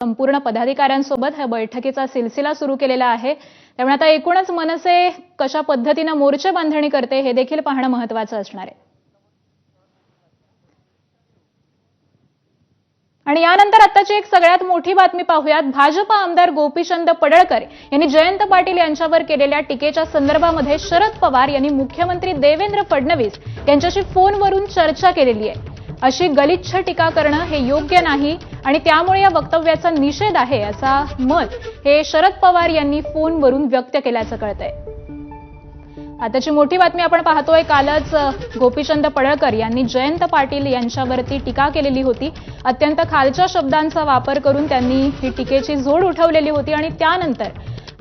संपूर्ण पदाधिकाऱ्यांसोबत ह्या बैठकीचा सिलसिला सुरू केलेला आहे. त्यामुळे आता एकूणच मनसे कशा पद्धतीनं मोर्चे बांधणी करते हे देखील पाहणं महत्वाचं असणार आहे. आणि यानंतर आताची एक सगळ्यात मोठी बातमी पाहूयात. भाजपा आमदार गोपीचंद पडळकर यांनी जयंत पाटील यांच्यावर केलेल्या टीकेच्या संदर्भामध्ये शरद पवार यांनी मुख्यमंत्री देवेंद्र फडणवीस यांच्याशी फोनवरून चर्चा केलेली आहे. अशी गलिच्छ टीका करणं हे योग्य नाही आणि त्यामुळे या वक्तव्याचा निषेध आहे असा मत हे शरद पवार यांनी फोनवरून व्यक्त केल्याचं कळतंय. आताची मोठी बातमी आपण पाहतोय कालच गोपीचंद पडळकर यांनी जयंत पाटील यांच्यावरती टीका केलेली होती. अत्यंत खालच्या शब्दांचा वापर करून त्यांनी ही टीकेची जोड उठवलेली होती आणि त्यानंतर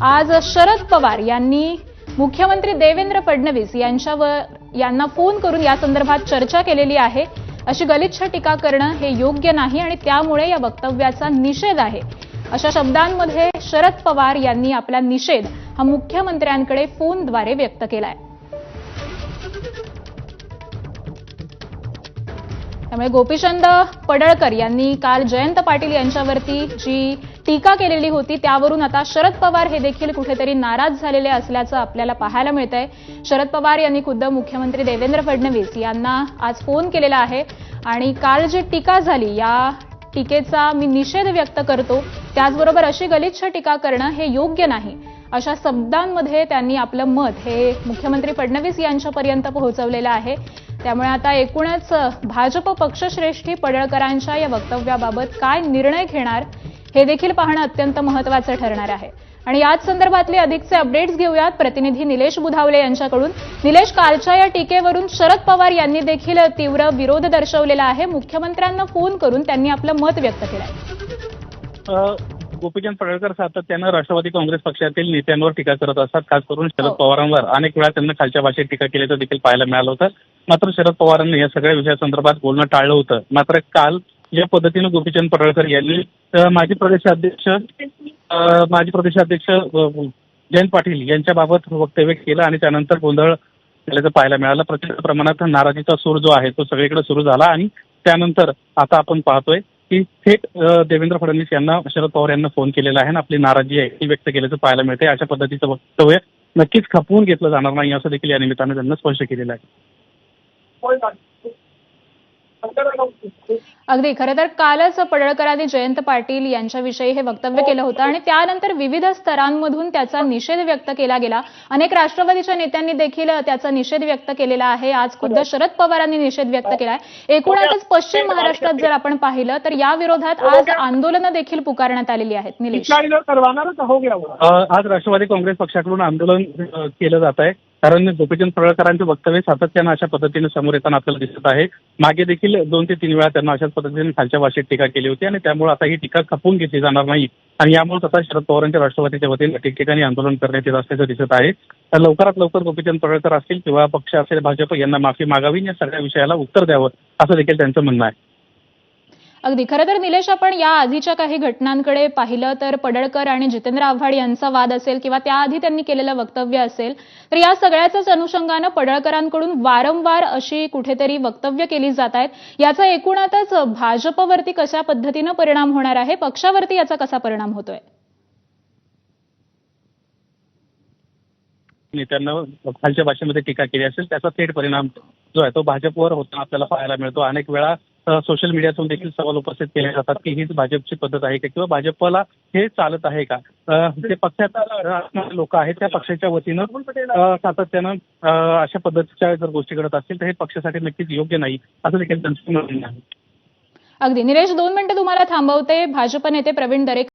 आज शरद पवार यांनी मुख्यमंत्री देवेंद्र फडणवीस यांच्यावर यांना फोन करून या संदर्भात चर्चा केलेली आहे. अशी गलिच्छ टीका करणं हे योग्य नाही आणि त्यामुळे या वक्तव्याचा निषेध आहे. अशा शब्दांमध्ये शरद पवार यांनी आपला निषेध हा मुख्यमंत्र्यांकडे फोनद्वारे व्यक्त केलाय. त्यामुळे गोपीचंद पडळकर यांनी काल जयंत पाटील यांच्यावरती जी टीका केलेली होती त्यावरून आता शरद पवार हे देखील कुठेतरी नाराज झालेले असल्याचं आपल्याला पाहायला मिळत आहे शरद पवार यांनी खुद्द मुख्यमंत्री देवेंद्र फडणवीस यांना आज फोन केलेला आहे आणि काल जी टीका झाली या टीकेचा मी निषेध व्यक्त करतो त्याचबरोबर अशी गलिच्छ टीका करणं हे योग्य नाही. अशा शब्दांमध्ये त्यांनी आपलं मत हे मुख्यमंत्री फडणवीस यांच्यापर्यंत पोहोचवलेलं आहे. त्यामुळे आता एकूणच भाजप पक्षश्रेष्ठी पडळकरांच्या या वक्तव्याबाबत काय निर्णय घेणार हे देखील पाहणं अत्यंत महत्वाचं ठरणार आहे. आणि याच संदर्भातले अधिकचे अपडेट्स घेऊयात. प्रतिनिधी निलेश बुधावले यांच्याकडून. निलेश कालच्या या टीकेवरून शरद पवार यांनी देखील तीव्र विरोध दर्शवलेला आहे. मुख्यमंत्र्यांना फोन करून त्यांनी आपलं मत व्यक्त केलंय. अ, गोपीचंद पडळकर सातत्यानं राष्ट्रवादी काँग्रेस पक्षातील नेत्यांवर टीका करत असतात. खास करून शरद हो. पवारांवर. अनेक वेळा त्यांना खालच्या भाषेत टीका केल्याचं देखील पाहायला मिळालं होतं. मात्र शरद पवारांनी या सगळ्या विषयासंदर्भात बोलणं टाळलं होतं. मात्र काल ज्या पद्धतीनं गोपीचंद पडळकर यांनी माजी प्रदेशाध्यक्ष माजी प्रदेशाध्यक्ष जयंत पाटील यांच्याबाबत वक्तव्य केलं आणि त्यानंतर गोंधळ झाल्याचं पाहायला मिळालं. प्रचंड प्रमाणात नाराजीचा सूर जो आहे तो सगळीकडे सुरू झाला आणि त्यानंतर आता आपण पाहतोय की थेट देवेंद्र फडणवीस यांना शरद पवार यांना फोन केलेला आहे आणि आपली नाराजी आहे ती व्यक्त केल्याचं पाहायला मिळते अशा पद्धतीचं वक्तव्य नक्कीच खपवून घेतलं जाणार नाही असं देखील या निमित्तानं त्यांना स्पष्ट केलेलं आहे. अगदी. खरं तर कालच पडळकरांनी जयंत पाटील यांच्याविषयी हे वक्तव्य केलं होतं आणि त्यानंतर विविध स्तरांमधून त्याचा निषेध व्यक्त केला गेला. अनेक राष्ट्रवादीच्या नेत्यांनी देखील त्याचा निषेध व्यक्त केलेला आहे. आज खुद्द शरद पवारांनी निषेद व्यक्त केलाय एकूणच पश्चिम महाराष्ट्रात जर आपण पाहिलं तर या विरोधात आज आंदोलनं देखील पुकारण्यात आलेली आहेत. निलेश. हो आज राष्ट्रवादी काँग्रेस पक्षाकडून आंदोलन केलं जात आहे. कारण गोपीचंद पडळकरांचे वक्तव्य सातत्यानं अशा पद्धतीने समोर येताना आपल्याला दिसत आहे. मागे देखील दोन ते तीन वेळा त्यांना अशाच पद्धतीने खालच्या भाषेत टीका केली होती आणि त्यामुळे आता ही टीका खपवून घेतली जाणार नाही. आणि यामुळे आता शरद पवारांच्या राष्ट्रवादीच्या वतीने ठिकठिकाणी आंदोलन करण्यात येत असल्याचं दिसत आहे. तर लवकरात लवकर गोपीचंद पडळकर असतील किंवा पक्ष असेल भाजप यांना माफी मागावी या सगळ्या विषयाला उत्तर द्यावं असं देखील त्यांचं म्हणणं आहे. अगदी. खरं तर निलेश आपण या आधीच्या काही घटनांकडे पाहिलं तर पडळकर आणि जितेंद्र आव्हाड यांचा वाद असेल किंवा त्याआधी त्यांनी केलेलं वक्तव्य असेल तर या सगळ्याच अनुषंगानं पडळकरांकडून वारंवार अशी कुठेतरी वक्तव्य केली जात आहेत. याचा एकूणातच भाजपवरती कशा पद्धतीनं परिणाम होणार आहे पक्षावरती याचा कसा परिणाम होतोय? नेत्यांना खालच्या भाषेमध्ये टीका केली असेल त्याचा थेट परिणाम जो आहे तो भाजपवर होताना आपल्याला पाहायला मिळतो. अनेक वेळा सोशल मीडियातून देखील सवाल उपस्थित केले जातात की हीच भाजपची पद्धत आहे का? किंवा भाजपला हे चालत आहे का? जे पक्षात असणारे लोक आहेत त्या पक्षाच्या वतीनं सातत्यानं अशा पद्धतीच्या जर गोष्टी घडत असतील तर हे पक्षासाठी नक्कीच योग्य नाही असं देखील त्यांचं म्हणणं आहे. अगदी. निलेश दोन मिनिटं तुम्हाला थांबवते. भाजप नेते प्रवीण दरेकर